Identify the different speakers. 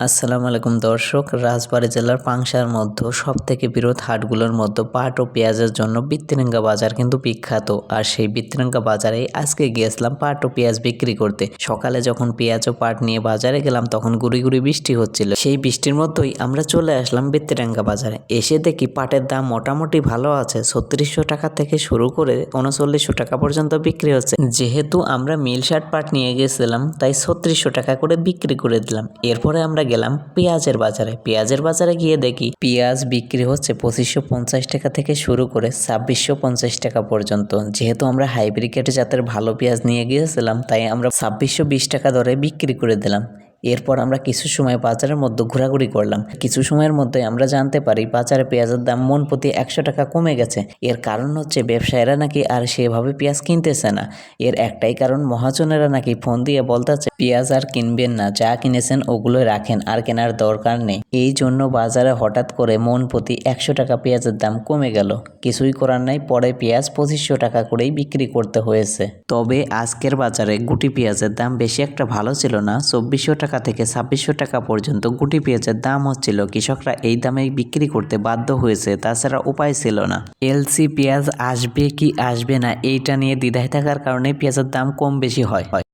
Speaker 1: আসসালামু আলাইকুম দর্শক। রাজবাড়ী জেলার পাংশার মধ্যে সব থেকে বৃহৎ হাটগুলোর মধ্যে পাট ও পেঁয়াজের জন্য বৃত্তিরেঙ্গা বাজার কিন্তু বিখ্যাত। আর সেই বৃত্তিরেঙ্গা বাজারে আজকে গিয়েছিলাম পাট ও পেঁয়াজ বিক্রি করতে। সকালে যখন পেঁয়াজ ও পাট নিয়ে বাজারে গেলাম তখন গুড়ি গুড়ি বৃষ্টি হচ্ছিল। সেই বৃষ্টির মধ্যেই আমরা চলে আসলাম বৃত্তিরেঙ্গা বাজারে। এসে দেখি পাটের দাম মোটামুটি ভালো আছে। ছত্রিশশো টাকা থেকে শুরু করে উনচল্লিশশো টাকা পর্যন্ত বিক্রি হচ্ছে। যেহেতু আমরা মিল শার্ট পাট নিয়ে গেছিলাম তাই ছত্রিশশো টাকা করে বিক্রি করে দিলাম। এরপরে আমরা গেলাম পেঁয়াজের বাজারে। পেঁয়াজের বাজারে গিয়ে দেখি পেঁয়াজ বিক্রি হচ্ছে পঁচিশশো পঞ্চাশ টাকা থেকে শুরু করে ছাব্বিশশো পঞ্চাশ টাকা পর্যন্ত। যেহেতু আমরা হাইব্রিকেট জাতের ভালো পেঁয়াজ নিয়ে গিয়েছিলাম, তাই আমরা ছাব্বিশশো বিশ টাকা দরে বিক্রি করে দিলাম। এরপর আমরা কিছু সময় বাজারের মধ্যে ঘোরাঘুরি করলাম। কিছু সময়ের মধ্যে আমরা জানতে পারি বাজারে পেঁয়াজের দাম মন প্রতি একশো টাকা কমে গেছে। এর কারণ হচ্ছে ব্যবসায়ীরা নাকি আর সেভাবে পেঁয়াজ কিনতেছে না। এর একটাই কারণ মহাজনেরা নাকি ফোন দিয়ে বলতেছে, পেঁয়াজ আর কিনবেন না, যা কিনেছেন ওগুলো রাখেন, আর কেনার দরকার নেই। এই জন্য বাজারে হঠাৎ করে মন প্রতি একশো টাকা পেঁয়াজের দাম কমে গেল। কিছুই করার নাই, পরে পেঁয়াজ পঁচিশশো টাকা করেই বিক্রি করতে হয়েছে। তবে আজকের বাজারে গুটি পেঁয়াজের দাম বেশি একটা ভালো ছিল না, চব্বিশশো টাকা থেকে ছাব্বিশশো টাকা পর্যন্ত গুটি পেঁয়াজের দাম হচ্ছিল। কৃষকরা এই দামে বিক্রি করতে বাধ্য হয়েছে, তাছাড়া উপায় ছিল না। এলসি পেঁয়াজ আসবে কি আসবে না, এইটা নিয়ে দ্বিধায় থাকার কারণে পেঁয়াজের দাম কম বেশি হয়।